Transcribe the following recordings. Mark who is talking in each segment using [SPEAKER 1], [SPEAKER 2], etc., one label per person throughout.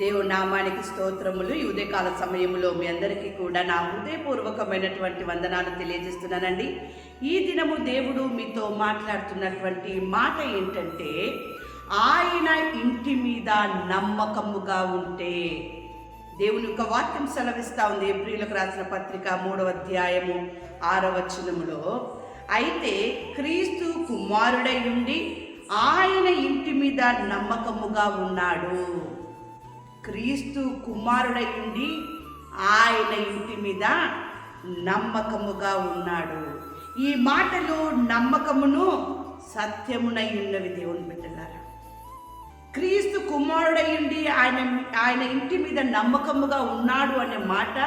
[SPEAKER 1] దేవుడి నామానికి స్తోత్రములు. ఈ ఉదయకాల సమయంలో మీ అందరికీ కూడా నా హృదయపూర్వకమైనటువంటి వందనాలు తెలియజేస్తున్నానండి. ఈ దినము దేవుడు మీతో మాట్లాడుతున్నటువంటి మాట ఏంటంటే ఆయన ఇంటి మీద నమ్మకముగా ఉంటే. దేవుని యొక్క వాక్యం సెలవిస్తా ఉంది. ఏప్రిల్కి రాసిన పత్రిక మూడవ అధ్యాయము ఆరవచనములో అయితే క్రీస్తు కుమారుడై ఉండి ఆయన ఇంటి మీద నమ్మకముగా ఉన్నాడు. క్రీస్తు కుమారుడై ఉండి ఆయన ఇంటి మీద నమ్మకముగా ఉన్నాడు. ఈ మాటలు నమ్మకమును సత్యమునై ఉన్నవి దేవుని బిడ్డలారా. క్రీస్తు కుమారుడయ్యుండి ఆయన ఆయన ఇంటి మీద నమ్మకముగా ఉన్నాడు అనే మాట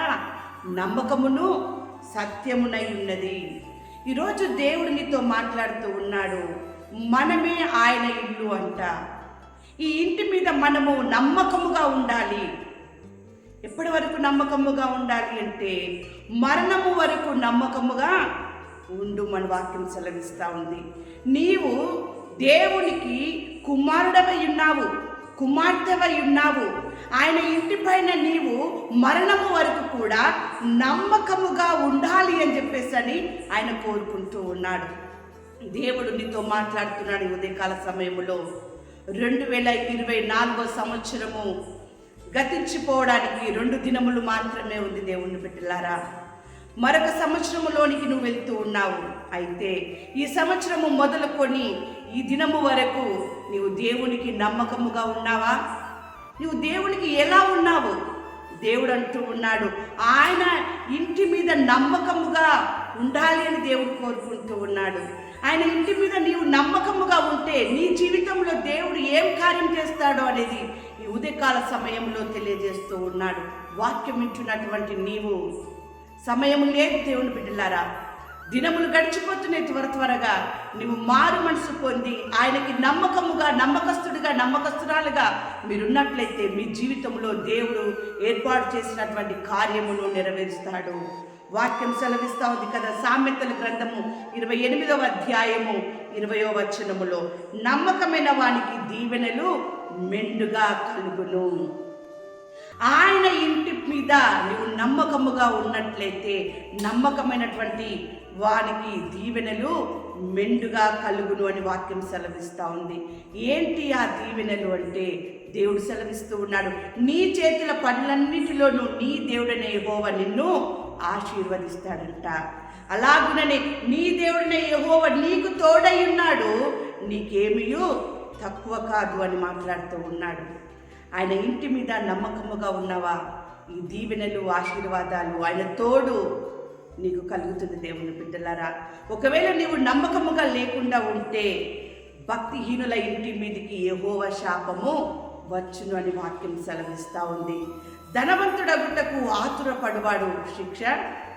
[SPEAKER 1] నమ్మకమును సత్యమునై ఉన్నది. ఈరోజు దేవుడు నీతో మాట్లాడుతూ ఉన్నాడు. మనమే ఆయన ఇల్లు అంట. ఈ ఇంటి మీద మనము నమ్మకముగా ఉండాలి. ఎప్పటి వరకు నమ్మకముగా ఉండాలి అంటే మరణము వరకు నమ్మకముగా ఉండు మన వాక్యం సెలవిస్తూ ఉంది. నీవు దేవునికి కుమారుడవై ఉన్నావు కుమార్తెవై ఉన్నావు. ఆయన ఇంటి పైన నీవు మరణము వరకు కూడా నమ్మకముగా ఉండాలి అని చెప్పేసి అని ఆయన కోరుకుంటూ ఉన్నాడు. దేవుడు నీతో మాట్లాడుతున్నాడు ఉదయకాల సమయంలో. రెండు వేల ఇరవై నాలుగో సంవత్సరము గతించిపోవడానికి రెండు దినములు మాత్రమే ఉంది దేవుణ్ణి బిడ్డలారా. మరొక సంవత్సరములోనికి నువ్వు వెళ్తూ ఉన్నావు. అయితే ఈ సంవత్సరము మొదలుకొని ఈ దినము వరకు నీవు దేవునికి నమ్మకముగా ఉన్నావా? నువ్వు దేవునికి ఎలా ఉన్నావు? దేవుడు అంటూ ఉన్నాడు ఆయన ఇంటి మీద నమ్మకముగా ఉండాలి అని దేవుడు కోరుకుంటూ ఉన్నాడు. ఆయన ఇంటి మీద నీవు నమ్మకముగా ఉంటే నీ జీవితంలో దేవుడు కార్యం చేస్తాడు అనేది ఈ ఉదయకాల సమయంలో తెలియజేస్తూ ఉన్నాడు. వాక్యం వింటున్నటువంటి నీవు సమయం లేదు దేవుని బిడ్డలారా. దినములు గడిచిపోతున్నాయి త్వర త్వరగా. నువ్వు మారు మనసు పొంది ఆయనకి నమ్మకముగా నమ్మకస్తుడిగా నమ్మకస్తురాలుగా మీరున్నట్లయితే మీ జీవితంలో దేవుడు ఏర్పాటు చేసినటువంటి కార్యమును నెరవేరుస్తాడు. వాక్యం సెలవిస్తా ఉంది కదా సామెతల గ్రంథము ఇరవై ఎనిమిదవ అధ్యాయము ఇరవయో వచనములో నమ్మకమైన వానికి దీవెనలు మెండుగా కలుగును. ఆయన ఇంటి మీద నువ్వు నమ్మకముగా ఉన్నట్లయితే నమ్మకమైనటువంటి వానికి దీవెనలు మెండుగా కలుగును అని వాక్యం సెలవిస్తూ ఉంది. ఏంటి ఆ దీవెనలు అంటే దేవుడు సెలవిస్తూ ఉన్నాడు నీ చేతుల పనులన్నిటిలోనూ నీ దేవుడనే యెహోవ నిన్ను ఆశీర్వదిస్తాడంట. అలాగుననే నీ దేవుడనే యహోవ నీకు తోడై ఉన్నాడు. నీకేమియో తక్కువ కాదు అని మాట్లాడుతూ ఉన్నాడు. ఆయన ఇంటి మీద నమ్మకముగా ఉన్నవా? ఈ దీవెనలు ఆశీర్వాదాలు ఆయన తోడు నీకు కలుగుతుంది దేవుని బిడ్డలారా. ఒకవేళ నీవు నమ్మకముగా లేకుండా ఉంటే భక్తిహీనుల ఇంటి మీదకి ఏహోవ శాపము వచ్చును అని వాక్యం సెలవిస్తూ ఉంది. ధనవంతుడగుటకు ఆతురపడువాడు శిక్ష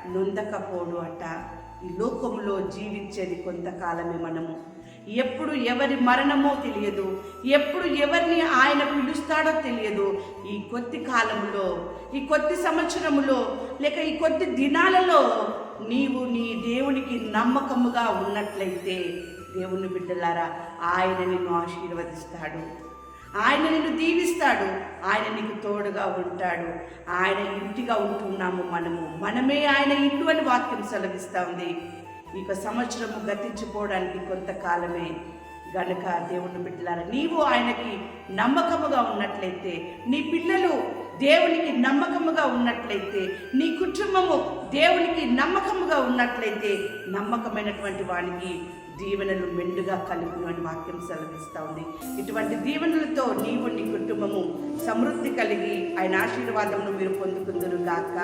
[SPEAKER 1] నొందకపోడు అట. ఈ లోకములో జీవించేది కొంతకాలమే మనము. ఎప్పుడు ఎవరి మరణమో తెలియదు. ఎప్పుడు ఎవరిని ఆయన పిలుస్తాడో తెలియదు. ఈ కొద్ది కాలంలో ఈ కొద్ది సంవత్సరములో లేక ఈ కొద్ది దినాలలో నీవు నీ దేవునికి నమ్మకముగా ఉన్నట్లయితే దేవుని బిడ్డలారా ఆయన నిన్ను ఆశీర్వదిస్తాడు. ఆయన నిన్ను దీవిస్తాడు. ఆయన నీకు తోడుగా ఉంటాడు. ఆయన ఇంటిగా ఉంటున్నాము మనము. మనమే ఆయన ఇల్లు అని వాక్యం సెలవిస్తూ ఉంది. ఇక సంవత్సరము గతించిపోవడానికి కొంతకాలమే గనుక దేవుని బిడ్డలారా నీవు ఆయనకి నమ్మకముగా ఉన్నట్లయితే నీ పిల్లలు దేవునికి నమ్మకముగా ఉన్నట్లయితే నీ కుటుంబము దేవునికి నమ్మకముగా ఉన్నట్లయితే నమ్మకమైనటువంటి వానికి దీవెనలు మెండుగా కలుగును అని వాక్యం సెలవిస్తూ ఉంది. ఇటువంటి దీవెనలతో నీవు నీ కుటుంబము సమృద్ధి కలిగి ఆయన ఆశీర్వాదమును మీరు పొందుకుందరు గాక